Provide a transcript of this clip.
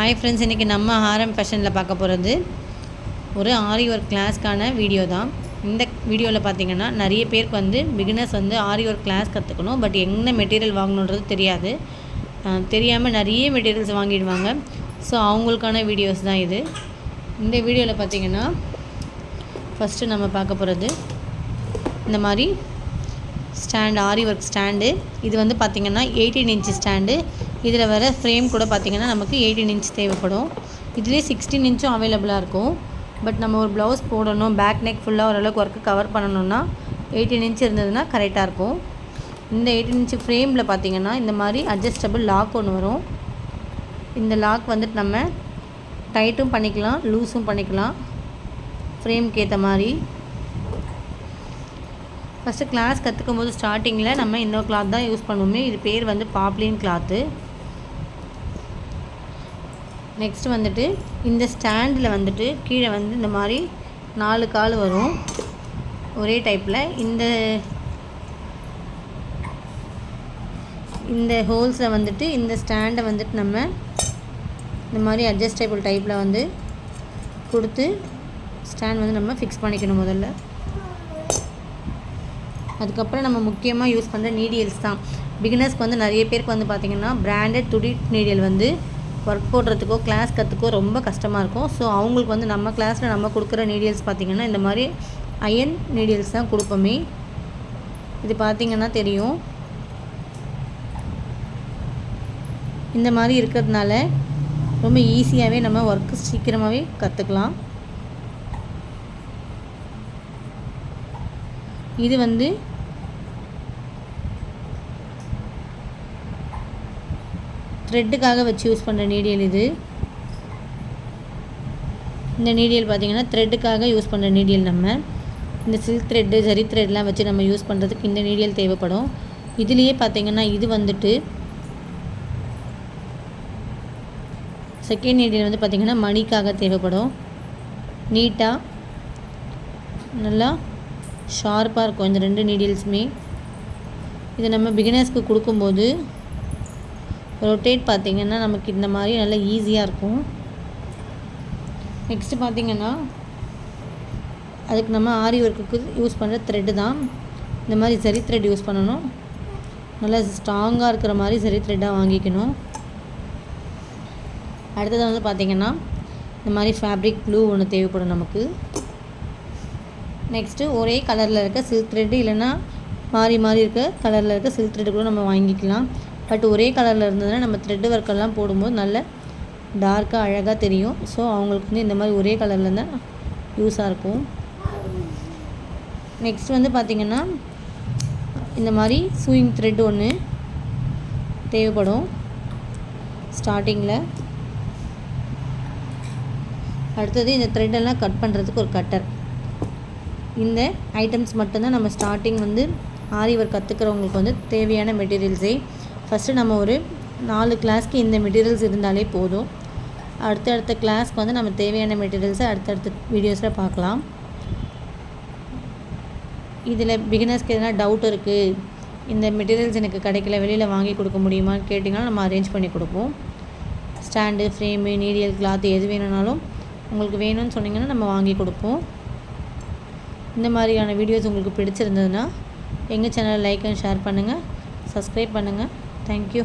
Hi friends இன்றைக்கி நம்ம ஆரம் ஃபேஷனில் பார்க்க போகிறது ஒரு ஆரி ஒர்க் கிளாஸ்க்கான வீடியோ தான். இந்த வீடியோவில் பார்த்தீங்கன்னா நிறைய பேருக்கு வந்து பிகினர்ஸ் வந்து ஆரி ஒர்க் கிளாஸ் கற்றுக்கணும் பட் என்ன மெட்டீரியல் வாங்கணுன்றது தெரியாது. தெரியாமல் நிறைய மெட்டீரியல்ஸ் வாங்கிடுவாங்க. ஸோ அவங்களுக்கான வீடியோஸ் தான் இது. இந்த வீடியோவில் பார்த்தீங்கன்னா ஃபஸ்ட்டு நம்ம பார்க்க போகிறது இந்த மாதிரி ஸ்டாண்ட் ஆரி ஒர்க் ஸ்டாண்டு இது வந்து பார்த்திங்கன்னா எயிட்டீன் இன்ச் ஸ்டாண்டு இதில் வர ஃப்ரேம் கூட பார்த்திங்கன்னா நமக்கு எயிட்டீன் இன்ச் தேவைப்படும். இதுலேயே சிக்ஸ்டீன் இன்ச்சும் அவைலபிளாக இருக்கும். பட் நம்ம ஒரு ப்ளவுஸ் போடணும் பேக் நெக் ஃபுல்லாக ஓரளவுக்கு ஒர்க்கு கவர் பண்ணணும்னா எயிட்டீன் இன்ச் இருந்ததுன்னா கரெக்டாக இருக்கும். இந்த எயிட்டீன் இன்ச் ஃப்ரேமில் பார்த்திங்கன்னா இந்த மாதிரி அட்ஜஸ்டபிள் லாக் ஒன்று வரும். இந்த லாக் வந்துட்டு நம்ம டைட்டும் பண்ணிக்கலாம் லூஸும் பண்ணிக்கலாம். ஃப்ரேம்க்கு ஏற்ற மாதிரி. ஃபஸ்ட்டு கிளாஸ் கற்றுக்கும் போது ஸ்டார்டிங்கில் நம்ம இன்னொரு கிளாத் தான் யூஸ் பண்ணுவோமே. இது பேர் வந்து பாப்லின் கிளாத்து நெக்ஸ்ட் வந்துட்டு இந்த ஸ்டாண்டில் வந்துட்டு கீழே வந்து இந்த மாதிரி நாலு கால் வரும். ஒரே டைப்பில் இந்த இந்த ஹோல்ஸில் வந்துட்டு இந்த ஸ்டாண்டை வந்துட்டு நம்ம இந்த மாதிரி அட்ஜஸ்டபிள் டைப்பில் வந்து கொடுத்து ஸ்டாண்ட் வந்து நம்ம ஃபிக்ஸ் பண்ணிக்கணும் முதல்ல. அதுக்கப்புறம் நம்ம முக்கியமாக யூஸ் பண்ணுற நீடியல்ஸ் தான். பிகினர்ஸ்க்கு வந்து நிறைய பேருக்கு வந்து பார்த்திங்கன்னா பிராண்டட் துடி நீடியல் வந்து ஒர்க் போடுறதுக்கோ கிளாஸ் கற்றுக்கோ ரொம்ப கஷ்டமாக இருக்கும். ஸோ அவங்களுக்கு வந்து நம்ம கிளாஸில் நம்ம கொடுக்குற நீடியல்ஸ் பார்த்திங்கன்னா இந்த மாதிரி அயன் நீடியல்ஸ் தான் கொடுப்போமே. இது பார்த்திங்கன்னா தெரியும். இந்த மாதிரி இருக்கிறதுனால ரொம்ப ஈஸியாகவே நம்ம ஒர்க்கு சீக்கிரமாகவே கற்றுக்கலாம் இது வந்து த்ரெட்டுக்காக வச்சு யூஸ் பண்ணுற நீடியல் இது. இந்த நீடியல் பார்த்திங்கன்னா த்ரெட்டுக்காக யூஸ் பண்ணுற நீடியல் நம்ம. இந்த சில்க் த்ரெட்டு ஜரி த்ரெட்லாம் வச்சு நம்ம யூஸ் பண்ணுறதுக்கு இந்த நீடியல் தேவைப்படும். இதுலேயே பார்த்திங்கன்னா இது வந்துட்டு செகண்ட் நீடியல் வந்து பார்த்திங்கன்னா மணிக்காக தேவைப்படும். நீட்டாக நல்லா ஷார்ப்பாக இருக்கும் இந்த ரெண்டு நீடியல்ஸுமே இதை நம்ம பிகினர்ஸ்க்கு கொடுக்கும்போது ரொட்டேட் பார்த்திங்கன்னா நமக்கு இந்த மாதிரி நல்லா ஈஸியாக இருக்கும். நெக்ஸ்ட்டு பார்த்திங்கன்னா அதுக்கு நம்ம ஆரி ஒர்க்குக்கு யூஸ் பண்ணுற த்ரெட்டு தான். இந்த மாதிரி சரி த்ரெட் யூஸ் பண்ணணும். நல்லா ஸ்ட்ராங்காக இருக்கிற மாதிரி சரி த்ரெட்டாக வாங்கிக்கணும். அடுத்தது வந்து பார்த்திங்கன்னா இந்த மாதிரி ஃபேப்ரிக் ப்ளூ ஒன்று தேவைப்படும் நமக்கு. நெக்ஸ்ட்டு ஒரே கலரில் இருக்க சில்க் த்ரெட்டு இல்லைன்னா மாறி மாறி இருக்க கலரில் இருக்க சில்க் த்ரெட்டு கூட நம்ம வாங்கிக்கலாம். பட் ஒரே கலரில் இருந்ததுன்னா நம்ம த்ரெட்டு ஒர்க்கெல்லாம் போடும்போது நல்ல டார்க்காக அழகாக தெரியும். ஸோ அவங்களுக்கு வந்து இந்த மாதிரி ஒரே கலரில் தான் யூஸாக இருக்கும். நெக்ஸ்ட் வந்து பார்த்திங்கன்னா இந்த மாதிரி சூயிங் த்ரெட் ஒன்று தேவைப்படும். ஸ்டார்டிங்கில் அடுத்தது இந்த த்ரெட்டெல்லாம் கட் பண்ணுறதுக்கு ஒரு கட்டர் இந்த ஐட்டம்ஸ் மட்டும்தான் நம்ம ஸ்டார்டிங் வந்து ஆரி ஒர்க் கற்றுக்கிறவங்களுக்கு வந்து தேவையான மெட்டீரியல்ஸே ஃபஸ்ட்டு நம்ம ஒரு நாலு கிளாஸ்க்கு இந்த மெட்டீரியல்ஸ் இருந்தாலே போதும். அடுத்தடுத்த கிளாஸ்க்கு வந்து நம்ம தேவையான மெட்டீரியல்ஸை அடுத்தடுத்த வீடியோஸில் பார்க்கலாம். இதில் பிகினர்ஸ்க்கு எதனா டவுட் இருக்குது இந்த மெட்டீரியல்ஸ் எனக்கு கிடைக்கல வெளியில் வாங்கி கொடுக்க முடியுமான்னு கேட்டிங்கன்னா நம்ம அரேஞ்ச் பண்ணி கொடுப்போம். ஸ்டாண்டு ஃப்ரேமு நீடியல் கிளாத் எது வேணும்னாலும் உங்களுக்கு வேணும்னு சொன்னிங்கன்னா நம்ம வாங்கி கொடுப்போம். இந்த மாதிரியான வீடியோஸ் உங்களுக்கு பிடிச்சிருந்ததுன்னா எங்கள் சேனலை லைக் அண்ட் ஷேர் பண்ணுங்கள் சப்ஸ்கிரைப் பண்ணுங்கள் ಥ್ಯಾಂಕ್ ಯು